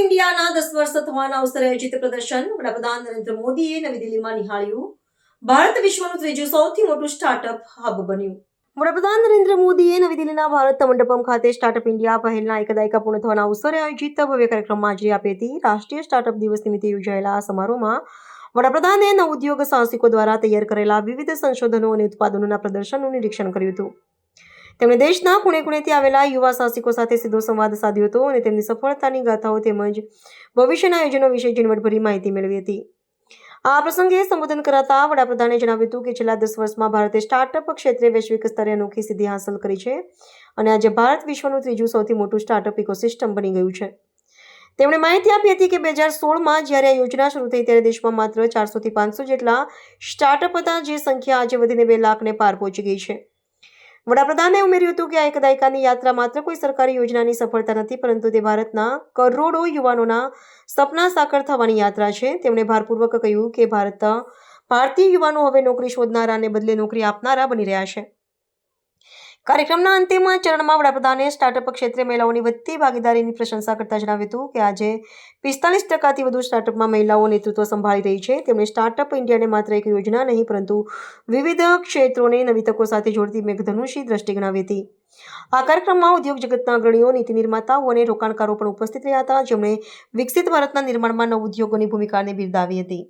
ઇન્ડિયાના દસ વર્ષ થવાના અવસરે આયોજિત પ્રદર્શન વડાપ્રધાન નરેન્દ્ર મોદીએ નવી દિલ્હીમાં નિહાળ્યું. ભારત વિશ્વનું ત્રીજું સૌથી મોટું સ્ટાર્ટઅપ હબ બન્યું. વડાપ્રધાન નરેન્દ્ર મોદીએ નવી દિલ્હીના ભારત મંડપમ ખાતે સ્ટાર્ટઅપ ઇન્ડિયા પહેલના એક દાયકા પૂર્ણ થવાના અવસરે આયોજિત ભવ્ય કાર્યક્રમમાં હાજરી આપી હતી. રાષ્ટ્રીય સ્ટાર્ટઅપ દિવસ નિમિત્તે યોજાયેલા સમારોહમાં વડાપ્રધાને નવોદ્યોગ સાહસિકો દ્વારા તૈયાર કરેલા વિવિધ સંશોધનો અને ઉત્પાદનોના પ્રદર્શનનું નિરીક્ષણ કર્યું હતું. તેમણે દેશના ખૂણે ખૂણેથી આવેલા યુવા સાહસિકો સાથે સીધો સંવાદ સાધ્યો હતો અને તેમની સફળતાની ગાથાઓ તેમજ ભવિષ્યના આયોજનો વિશે ઝીણવટભરી માહિતી મેળવી હતી. આ પ્રસંગે સંબોધન કરાતા વડાપ્રધાને જણાવ્યું હતું કે છેલ્લા દસ વર્ષમાં ભારતે સ્ટાર્ટઅપ ક્ષેત્રે વૈશ્વિક સ્તરે અનોખી સિદ્ધિ હાંસલ કરી છે અને આજે ભારત વિશ્વનું ત્રીજું સૌથી મોટું સ્ટાર્ટઅપ ઇકોસિસ્ટમ બની ગયું છે. તેમણે માહિતી આપી હતી કે બે હજાર સોળમાં જ્યારે આ યોજના શરૂ થઈ ત્યારે દેશમાં માત્ર ચારસોથી પાંચસો જેટલા સ્ટાર્ટઅપ હતા જે સંખ્યા આજે વધીને બે લાખને પાર પહોંચી ગઈ છે. વડાપ્રધાને ઉમેર્યું હતું કે આ એક દાયકાની યાત્રા માત્ર કોઈ સરકારી યોજનાની સફળતા નથી, પરંતુ તે ભારતના કરોડો યુવાનોના સપના સાકાર થવાની યાત્રા છે. તેમણે ભારપૂર્વક કહ્યું કે ભારત ભારતીય યુવાનો હવે નોકરી શોધનારાને બદલે નોકરી આપનારા બની રહ્યા છે. કાર્યક્રમના અંતિમ ચરણમાં વડાપ્રધાને સ્ટાર્ટઅપ ક્ષેત્રે મહિલાઓની વધતી ભાગીદારીની પ્રશંસા કરતા જણાવ્યું હતું કે આજે પિસ્તાલીસ ટકાથી વધુ સ્ટાર્ટઅપમાં મહિલાઓ નેતૃત્વ સંભાળી રહી છે. તેમણે સ્ટાર્ટઅપ ઇન્ડિયાને માત્ર એક યોજના નહીં, પરંતુ વિવિધ ક્ષેત્રોને નવી તકો સાથે જોડતી મેઘધનુષી દ્રષ્ટિ ગણાવી હતી. આ કાર્યક્રમમાં ઉદ્યોગ જગતના અગ્રણીઓ, નીતિ નિર્માતાઓ અને રોકાણકારો પણ ઉપસ્થિત રહ્યા હતા. જેમણે વિકસિત ભારતના નિર્માણમાં નવ ઉદ્યોગોની ભૂમિકાને બિરદાવી હતી.